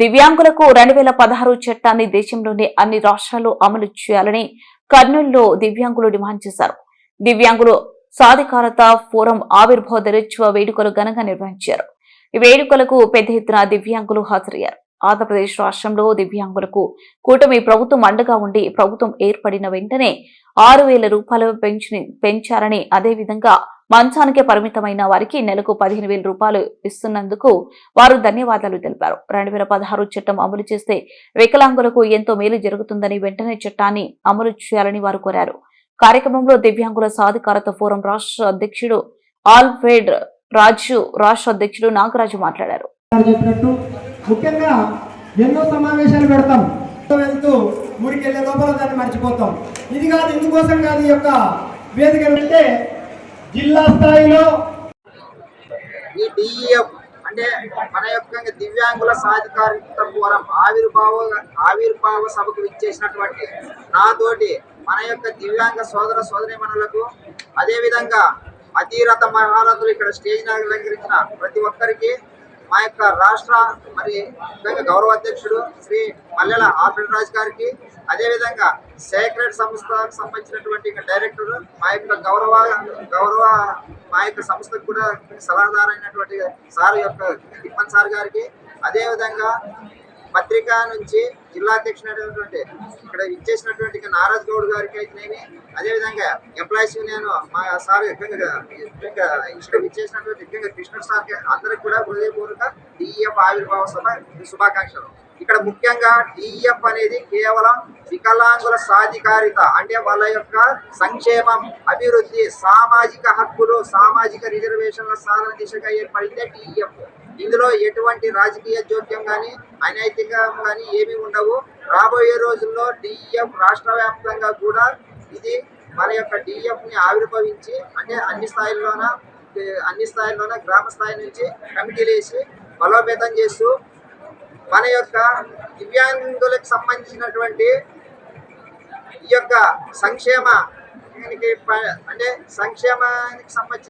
దివ్యాంగులకు రెండు వేల పదహారు చట్టాన్ని దేశంలోని అన్ని రాష్ట్రాలు అమలు చేయాలని కర్నూలులో దివ్యాంగులు డిమాండ్ చేశారు. దివ్యాంగులు సాధికారత ఫోరం ఆవిర్భావ దినోత్సవ వేడుకలు ఘనంగా నిర్వహించారు. ఈ వేడుకలకు పెద్ద ఎత్తున దివ్యాంగులు హాజరయ్యారు. ఆంధ్రప్రదేశ్ రాష్ట్రంలో దివ్యాంగులకు కూటమి ప్రభుత్వం అండగా ఉండి ప్రభుత్వం ఏర్పడిన వెంటనే ఆరు వేల రూపాయలు పెంచారని అదేవిధంగా మంచానికే పరిమితమైన వారికి నెలకు పదిహేను వేల రూపాయలు ఇస్తున్నందుకు వారు ధన్యవాదాలు తెలిపారు. రెండు వేల పదహారు చట్టం అమలు చేస్తే వికలాంగులకు ఎంతో మేలు జరుగుతుందని వెంటనే చట్టాన్ని అమలు చేయాలని వారు కోరారు. కార్యక్రమంలో దివ్యాంగుల సాధికారత ఫోరం రాష్ట్ర అధ్యక్షుడు ఆల్ఫ్రెడ్ రాజు రాష్ట్ర అధ్యక్షుడు నాగరాజు మాట్లాడారు. ముఖ్యంగా ఎన్నో సమావేశాలు పెడతాం. వెళ్తూ ఊరికి వెళ్ళే లోపల దాన్ని మర్చిపోతాం. ఇది కాదు ఇందుకోసం కాదు ఈ యొక్క వేదిక అంటే జిల్లా స్థాయిలో ఈ డిఈఎఫ్ అంటే మన యొక్క దివ్యాంగుల సాధికారిత ఫోరం ఆవిర్భావ ఆవిర్భావ సభకు ఇచ్చేసినటువంటి నాతోటి మన యొక్క దివ్యాంగ సోదర సోదరిమణులకు అదేవిధంగా అతీరథ మహారథులు ఇక్కడ స్టేజ్ అలంకరించిన ప్రతి ఒక్కరికి మా యొక్క రాష్ట్ర మరి ముఖ్యంగా గౌరవ అధ్యక్షుడు శ్రీ మల్లెల ఆల్ఫ్రెడ్ రాజ్ గారికి అదేవిధంగా సేక్రెడ్ సంస్థకు సంబంధించినటువంటి డైరెక్టర్ మా యొక్క గౌరవ గౌరవ మా యొక్క సంస్థకు కూడా సలహాదారు అయినటువంటి సార్ యొక్క తిప్పన్ సార్ గారికి అదేవిధంగా పత్రిక నుంచి జిల్లా అధ్యక్షుడైనటువంటి ఇక్కడ ఇచ్చేసినటువంటి నారాజ్ గౌడ్ గారికి అయితేనేమి అదేవిధంగా ఎంప్లాయీస్ యూనియన్ మా సార్ ముఖ్యంగా ఇక్కడ ఇచ్చేసినటువంటి ముఖ్యంగా కృష్ణ సార్ అందరికి కూడా హృదయపూర్వక డిఎఫ్ ఆవిర్భావ సభ శుభాకాంక్షలు. ఇక్కడ ముఖ్యంగా డిఎఫ్ అనేది కేవలం వికలాంగుల సాధికారిత అంటే వాళ్ళ యొక్క సంక్షేమం అభివృద్ధి సామాజిక హక్కులు సామాజిక రిజర్వేషన్ల సాధన దిశగా ఏర్పడిందే డిఎఫ్ ఇందులో ఎటువంటి రాజకీయ జోక్యం కానీ అనైతికం కానీ ఏమీ ఉండవు. రాబోయే రోజుల్లో డిఎఫ్ రాష్ట్ర వ్యాప్తంగా కూడా ఇది మన యొక్క డిఎఫ్ని ఆవిర్భవించి అంటే అన్ని స్థాయిల్లోన అన్ని స్థాయిల్లోన గ్రామ స్థాయి నుంచి కమిటీలు వేసి బలోపేతం చేస్తూ మన యొక్క దివ్యాంగులకు సంబంధించినటువంటి ఈ యొక్క సంక్షేమ అంటే సంక్షేమానికి సంబంధించి